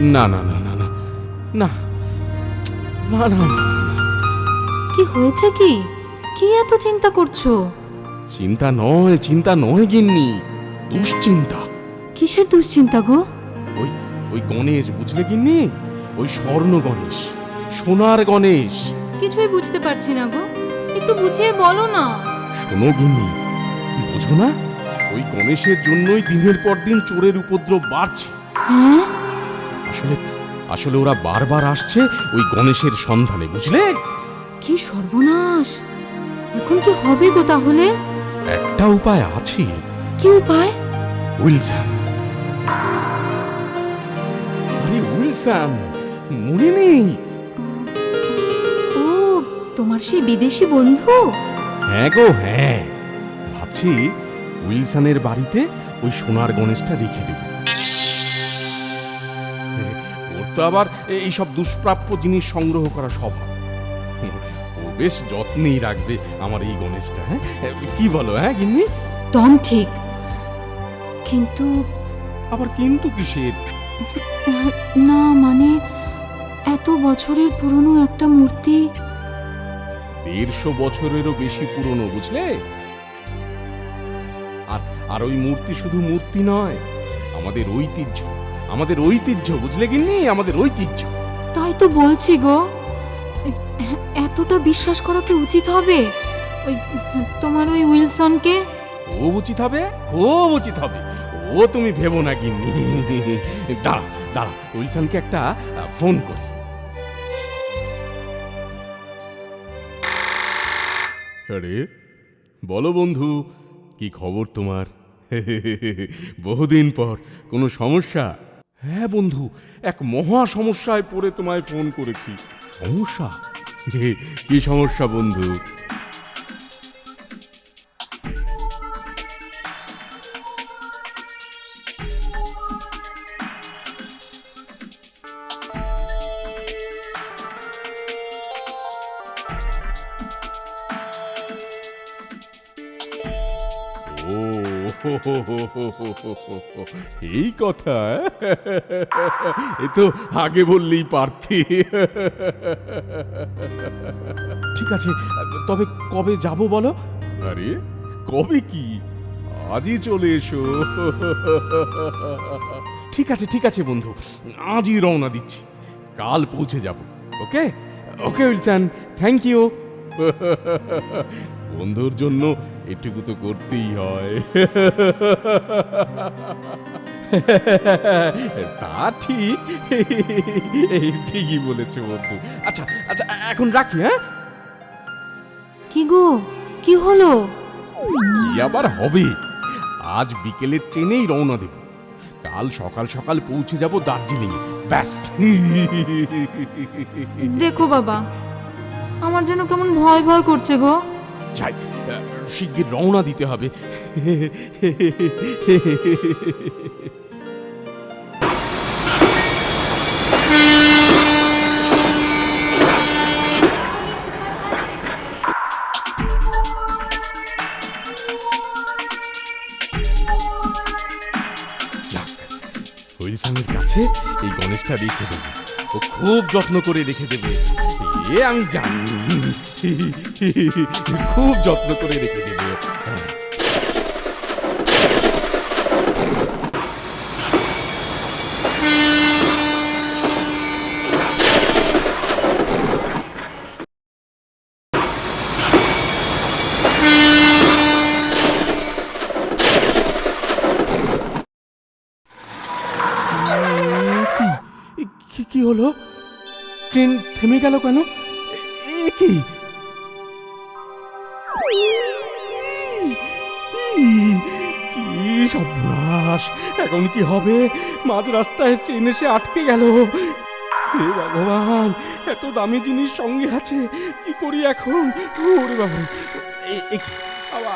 না না না না না। না। না না না কি হয়েছে কি? কি এত চিন্তা করছ? চিন্তা নয় চিন্তা নয় গিন্নি। দুশ্চিন্তা। কিসের দুশ্চিন্তা গো? ওই ওই গণেশ বুঝলে গিন্নি? ওই স্বর্ণ গণেশ সোনার গণেশ। কিছুই বুঝতে পারছি না গো। একটু বুঝিয়ে বলো না। শোনো গিন্নি বুঝো না? ওই গণেশের জন্যই দিনের পর দিন চোরের উপদ্রব বাড়ছে। হ্যাঁ? আসলে আসলে ওরা বারবার আসছে ওই গণেশের সন্ধানে বুঝলে? কি সর্বনাশ! এখন কি হবে গো তাহলে? একটা উপায় আছে। কি উপায়? উইলসন। আরে উইলসন মনে নেই? ও তোমার সেই বিদেশি বন্ধু? হ্যাঁ গো হ্যাঁ। ভাবছি উইলসনের বাড়িতে ওই সোনার গণেশটা রেখে দেব। তো আবার এইসব দুষ্প্রাপ্য জিনিস সংগ্রহ করা স্বভাব ও বেশ যত্নেই রাখবে আমার এই গণেশটা হ্যাঁ? কি বলো হ্যাঁ গিন্নি? দম ঠিক কিন্তু আবার কিন্তু কিসের? না মানে এত বছরের পুরনো একটা মূর্তি। দেড়শো বছরেরও বেশি পুরনো বুঝলে? আর আর ওই মূর্তি শুধু মূর্তি নয় আমাদের ঐতিহ্য। আমাদের ঐতিহ্য বুঝলে গিন্নি? আমাদের ঐতিহ্য। তাই তো বলছি গো। এতটা বিশ্বাস করা কি উচিত হবে? ওই তোমার ওই উইলসনকে? ও উচিত হবে? ও উচিত হবে। ও তুমি ভেবো না গিন্নি। দাঁড়া দাঁড়া উইলসনকে একটা ফোন করি। আরে বলো বন্ধু কি খবর তোমার? বহুদিন পর কোনো সমস্যা? হ্যাঁ বন্ধু এক মহা সমস্যায় পড়ে তোমায় ফোন করেছি। সমস্যা? কি সমস্যা বন্ধু? ও এই কথা এ তো আগে বললেই পারতি। ঠিক আছে তবে কবে যাব বলো? আরে কবে কি? আজই চলে এসো। ঠিক আছে ঠিক আছে বন্ধু আজই রওনা দিচ্ছি। কাল পৌঁছে যাব okay? Okay Wilson thank you. বন্ধুর জন্য এটুকু তো করতেই হয়। তা ঠিক। এই ঠিকই বলেছে বন্ধু। আচ্ছা আচ্ছা এখন রাখি হ্যাঁ? কি গো? কি হলো? কি আবার হবে? আজ বিকেলের ট্রেনেই রওনা দেব। কাল সকাল সকাল পৌঁছে যাব দার্জিলিং ব্যাস। দেখো বাবা আমার যেন কেমন ভয় ভয় করছে গো। চাই। শিগগির রওনা দিতে হবে। যাক, কাছে এই গণেশটা রেখে দেবে। ও খুব যত্ন করে রেখে দেবে। এ আমি জানি। খুব যত্ন করে রেখে দেবে কি কি হলো? ট্রেন থেমে গেল কেন? এখন কি হবে? মাঝ রাস্তায় ট্রেন এসে আটকে গেল। হে ভগবান এত দামি জিনিস সঙ্গে আছে। কি করি এখন? ওরে বাবা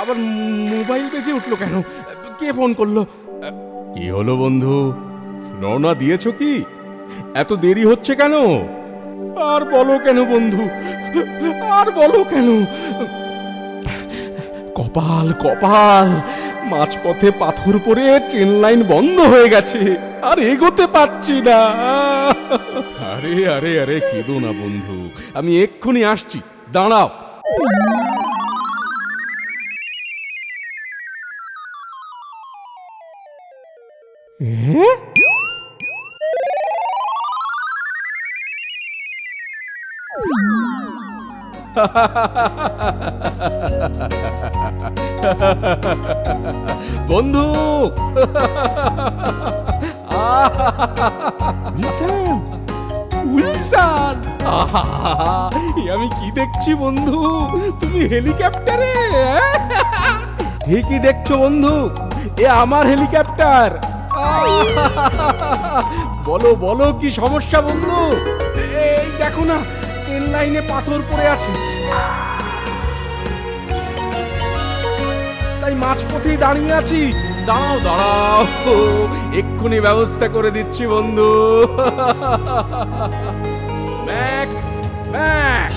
আবার মোবাইল বেজে উঠল কেন? কে ফোন করল? কি হলো বন্ধু? রওনা দিয়েছ কি? এত দেরি হচ্ছে কেন? আর বলো কেন বন্ধু? আর বলো কেন? কপাল কপাল! মাঝপথে পাথর পরে ট্রেন লাইন বন্ধ হয়ে গেছে। আর এগোতে পারছি না। আরে আরে আরে কেঁদো না বন্ধু। আমি এক্ষুনি আসছি। দাঁড়াও। হ্যাঁ? বন্ধু! আমি কি দেখছি বন্ধু? তুমি হেলিকপ্টারে হ্যাঁ? ঠিকই দেখছ বন্ধু? এ আমার হেলিকপ্টার! বলো বলো কি সমস্যা বন্ধু? এই দেখো না, ট্রেন লাইনে পাথর পড়ে আছে। তাই মাঝপথেই দাঁড়িয়ে আছি। দাঁড়াও দাঁড়াও। এক্ষুনি ব্যবস্থা করে দিচ্ছি বন্ধু। Mac Mac.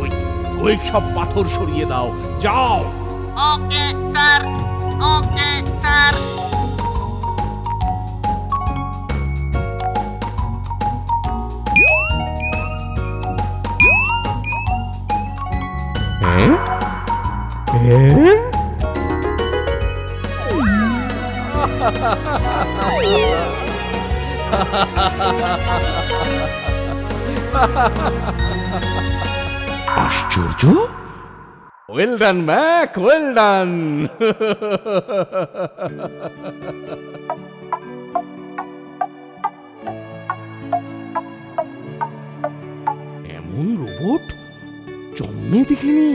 ওই ওই সব পাথর সরিয়ে দাও। যাও। Okay, sir. Okay, sir. আশ্চর্য? Well done Mac well done এমন রোবট জন্মে দেখিনি।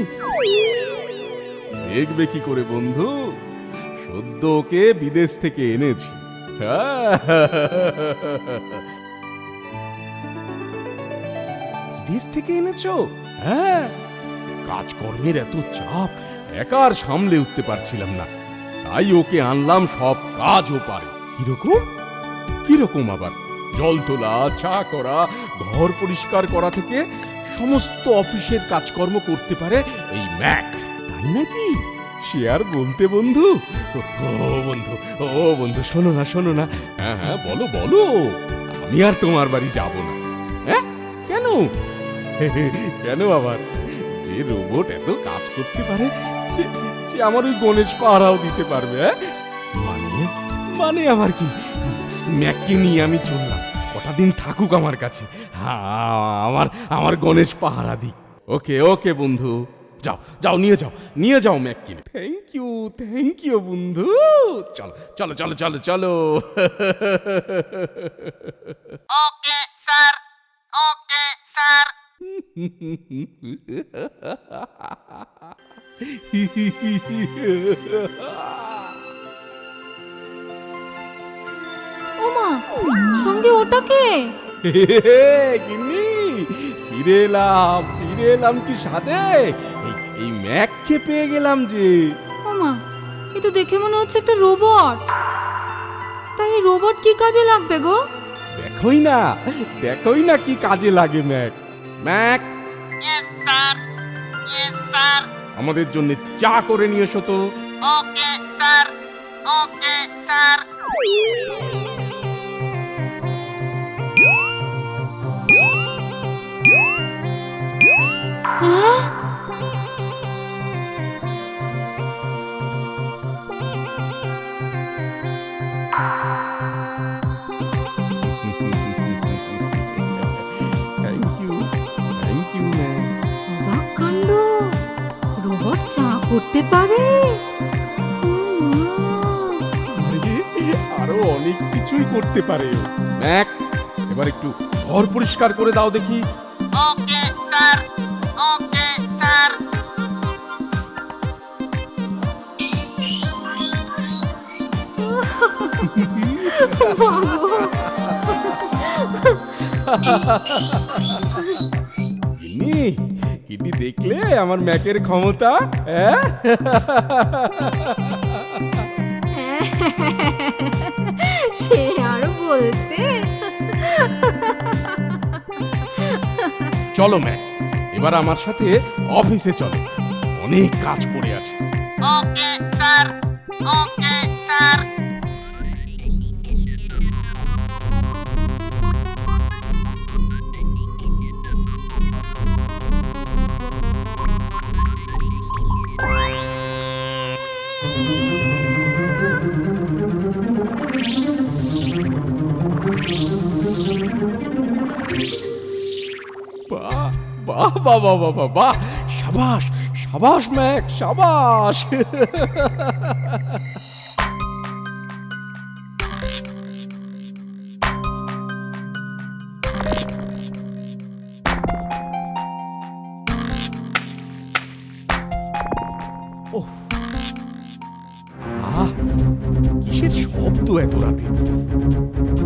দেখবে কি করে বন্ধু? সদ্য ওকে বিদেশ থেকে এনেছি। বিদেশ থেকে এনেছো? হ্যাঁ। কাজকর্মের এত চাপ একার সামলে উঠতে পারছিলাম না। তাই ওকে আনলাম সব কাজও পারে কীরকম? কীরকম আবার? জল তোলা চা করা ঘর পরিষ্কার করা থেকে সমস্ত অফিসের কাজকর্ম করতে পারে এই ম্যাক। নাকি সে আর বলতে বন্ধু? ও বন্ধু ও বন্ধু, শোনো না শোনো না। হ্যাঁ হ্যাঁ বলো বলো। আমি আর তোমার বাড়ি যাব না। হ্যাঁ? কেন? কেন আবার? যে রোবট এত কাজ করতে পারে, সে সে আমার ওই গণেশ পাহারাও দিতে পারবে হ্যাঁ? মানে মানে আবার কি? ম্যাককে নিয়ে আমি চললাম। কটা দিন থাকুক আমার কাছে। হ্যাঁ আমার আমার গণেশ পাহারা দিই ওকে ওকে বন্ধু। যাও যাও নিয়ে যাও নিয়ে যাও ম্যাককে থ্যাংক ইউ থ্যাংক ইউ বন্ধু। চলো চলো চলো চলো চলো। Okay, sir. Okay, sir. ওমা সঙ্গে ওটাকে গিন্নি ফিরে এলাম ফিরে এলাম কি সাদে এই- এই ম্যাককে পেয়ে গেলাম যে। ওমা এ তো দেখে মনে হচ্ছে একটা রোবট। তাই এই রোবট কি কাজে লাগবে গো? দেখোই না দেখোই না কি কাজে লাগে Mac. Mac! Yes, sir. Yes, sir. আমাদের জন্য চা করে নিয়ে এসো তো। Okay, sir Okay, sir. হ্যাঁ? করতে পারে আরও অনেক কিছুই করতে পারে ও। ম্যাক এবার একটু ঘর পরিষ্কার করে দাও দেখি sir. Okay, sir. গিন্নি গিন্নি দেখলে আমার ম্যাকের ক্ষমতা হ্যাঁ? সে আর বলতে। চলো ম্যাক। এবার আমার সাথে অফিসে চলো। অনেক কাজ পড়ে আছে। Okay sir. ওকে। বাহ বাহ বাহ বাহ বাহ সাবাস সাবাস, ম্যাক, সাবাস। কিসের শব্দ এত রাতে?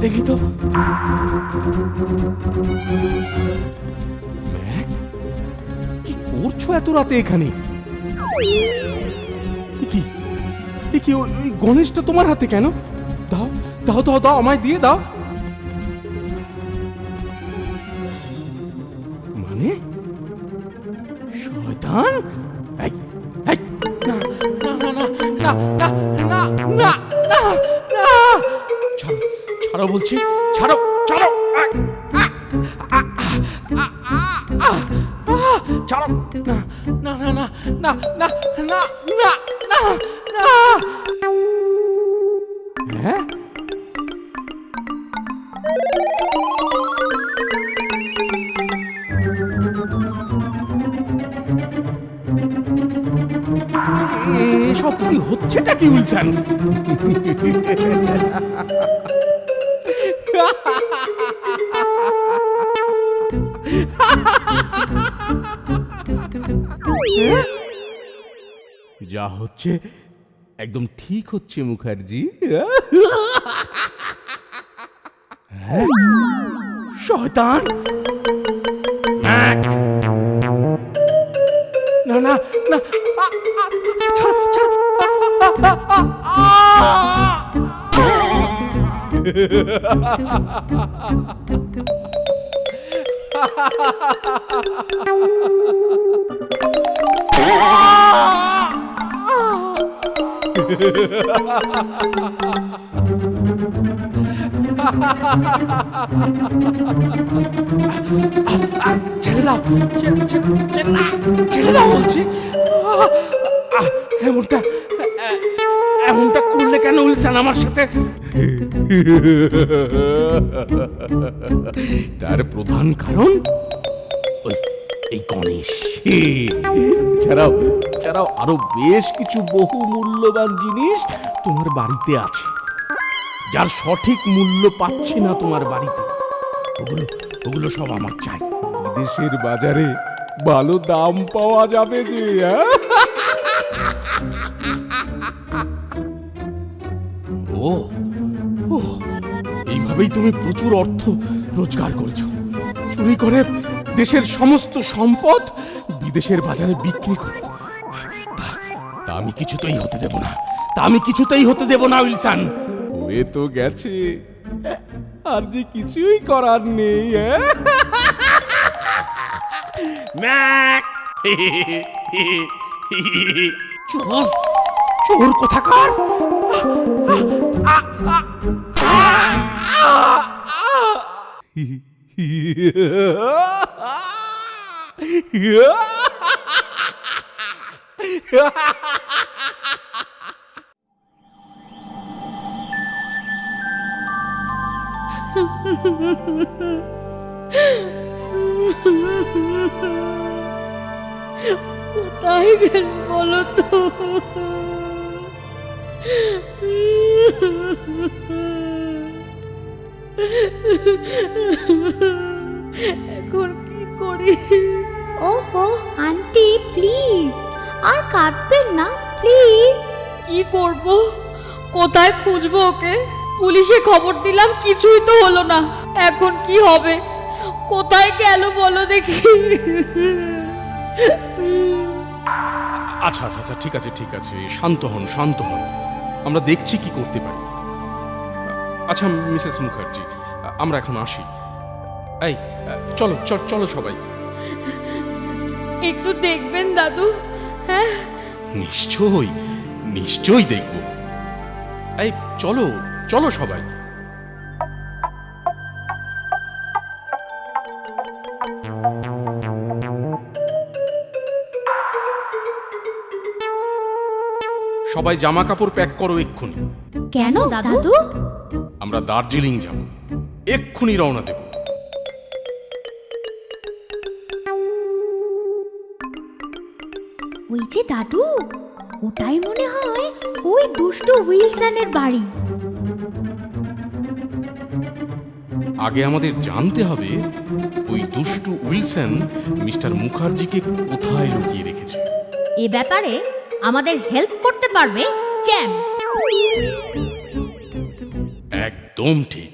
দেখি তো। করছ এত রাতে এখানে? কি? কি ওই গণেশটা তোমার হাতে কেন? দাও দাও দাও দাও, আমায় দিয়ে দাও। মানে? শয়তান? ছাড়ো বলছি, ছাড়ো ছাড়ো। ছাড়ো না না না না না না না না না হ্যাঁ? এসব কি হচ্ছেটা কি উইলসন? যা হচ্ছে একদম ঠিক হচ্ছে মুখার্জি। হ্যাঁ? শয়তান! না না না আ, ছাড়ো দাও ছেড়ে দাও ছেড়ে দাও বলছি এমনটা এমনটা করলে কেন উইলসন আমার সাথে তার প্রধান কারণ? ওই এই গণেশ। ছাড়াও ছাড়াও আরও বেশ কিছু বহু মূল্যবান জিনিস তোমার বাড়িতে আছে। যার সঠিক মূল্য পাচ্ছি না তোমার বাড়িতে। ওগুলো ওগুলো সব আমার চাই। বিদেশের বাজারে ভালো দাম পাওয়া যাবে যে হ্যাঁ? ও ও এইভাবেই তুমি প্রচুর অর্থ রোজগার করেছ। চুরি করে দেশের সমস্ত সম্পদ বিদেশের বাজারে বিক্রি করো। তা- আমি কিছুতেই হতে দেব না। তা আমি কিছুতেই হতে দেব না উইলসন। হয়ে তো গেছে। আর যে কিছুই করার নেই হ্যাঁ? ম্যাক! চোর। চোর কোথাকার? আ, কোথায় গেল বলো তো? এখন কি করি? ওহো আন্টি প্লিজ আর কাঁদবেন না প্লিজ কি করব? কোথায় খুঁজবো ওকে? পুলিশে খবর দিলাম কিছুই তো হলো না। এখন কি হবে? কোথায় গেল বলো দেখি। আচ্ছা আচ্ছা আচ্ছা ঠিক আছে ঠিক আছে। শান্ত হন শান্ত হন। আমরা দেখছি কি করতে পারি। আচ্ছা মিসেস মুখার্জি আমরা এখন আসি। এই চলো চলো সবাই। একটু দেখবেন দাদু। হ্যাঁ? নিশ্চয়ই নিশ্চয়ই দেখব। এই চলো চলো সবাই। সবাই জামা কাপড় প্যাক করো এক্ষুনি। কেন দাদু? আমরা দার্জিলিং যাব। এক্ষুনি রওনা দেব। ওই যে দাদু ওটাই মনে হয় ওই দুষ্টু উইলসনের বাড়ি। আগে আমাদের জানতে হবে ওই দুষ্টু উইলসন মিস্টার মুখার্জিকে কোথায় লুকিয়ে রেখেছে। এ ব্যাপারে আমাদের হেল্প করতে পারবে চ্যাম্প। একদম ঠিক।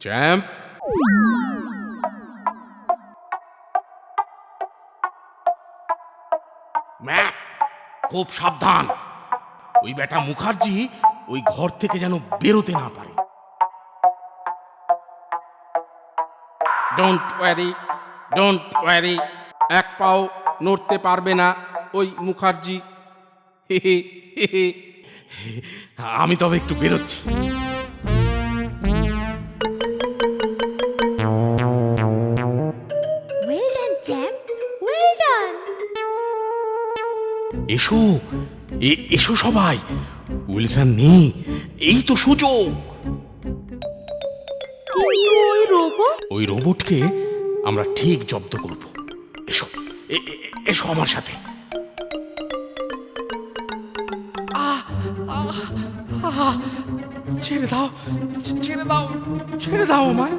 চ্যাম্প খুব সাবধান। ওই বেটা মুখার্জি ওই ঘর থেকে যেন বেরোতে না পারে। ডোন্ট ওয়ারি ডোন্ট ওয়ারি এক পাও নড়তে পারবে না ওই মুখার্জি। হে হে হে হে। আমি তবে একটু বেরোচ্ছি। এসো। এসো সবাই। উইলসন নেই। এই তো সুযোগ। কিন্তু ওই রোবট? ওই রোবটকে আমরা ঠিক জব্দ করব। এসো। এসো আমার সাথে। আহ, আহ, আহ, ছেড়ে দাও। ছেড়ে দাও। ছেড়ে দাও আমায়।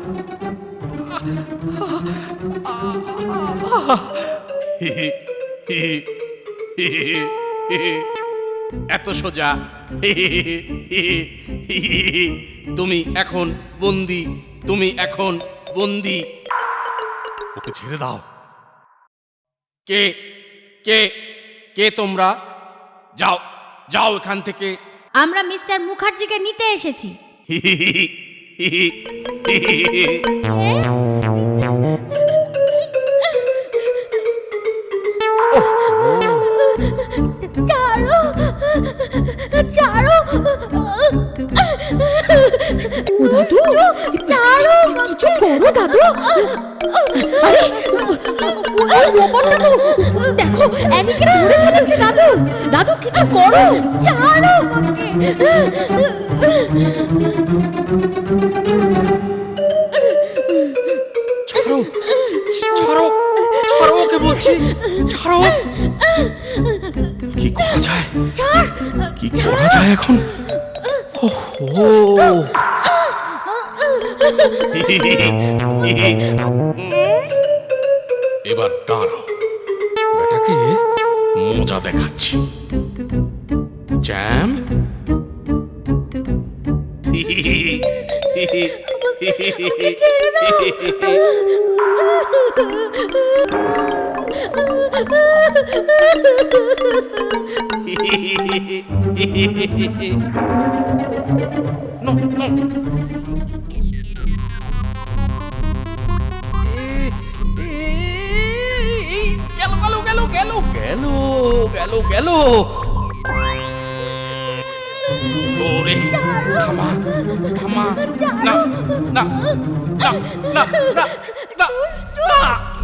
এত সোজা তুমি এখন বন্দি তুমি এখন বন্দি ওকে ছেড়ে দাও কে কে কে তোমরা যাও যাও এখান থেকে আমরা মিস্টার মুখার্জিকে নিতে এসেছি চারো চারো ও দাদু চারো কিছু করো দাদু? আরে ওই রোবটটা তো দেখো অ্যানিকে ধরে ফেলেছে দাদু। দাদু কিছু করো চারো ছাড়ো ছাড়ো ওকে বলছি ছাড়ো। করা যায় এখন? এবার দাঁড়াও। বেটাকে মজা দেখাচ্ছি। জ্যাম। No, no. গেল গেল গেল গেল গেল গেল গেল ওরে থামা থামা না না না না না না না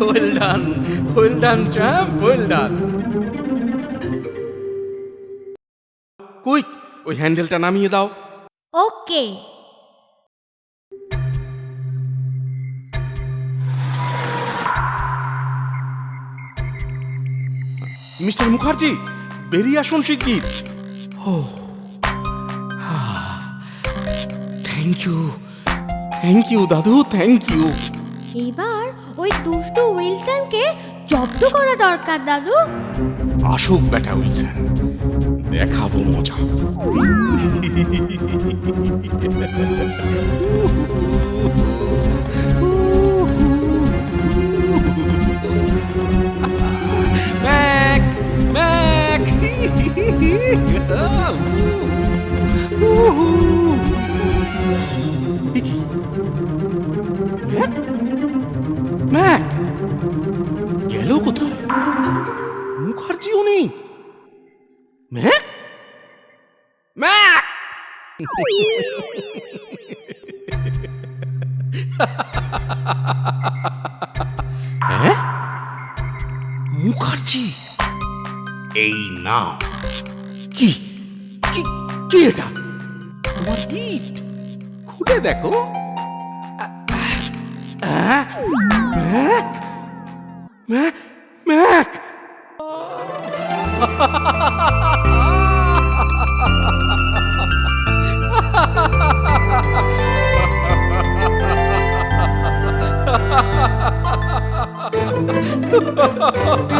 well done well done champ well done quick ওই হ্যান্ডেলটা নামিয়ে দাও ওকে মিস্টার মুখার্জি বেরিয়ে আসুন শিগগির। ও থ্যাংক ইউ থ্যাংক ইউ দাদু থ্যাংক ইউ এবার ওই দুষ্টু উইলসনকে জব্দ করা দরকার দাদু। আসুক বেটা উইলসন দেখাবো মজা। ম্যাক গেল কোথায় মুখার্জিও নেই ম্যাক ম্যাক মুখার্জি এই নাও কি? কি কি এটা? তোমার গিফট খুলে দেখো। ম্যাক। ম্যাক ম্যাক হ্যাঁ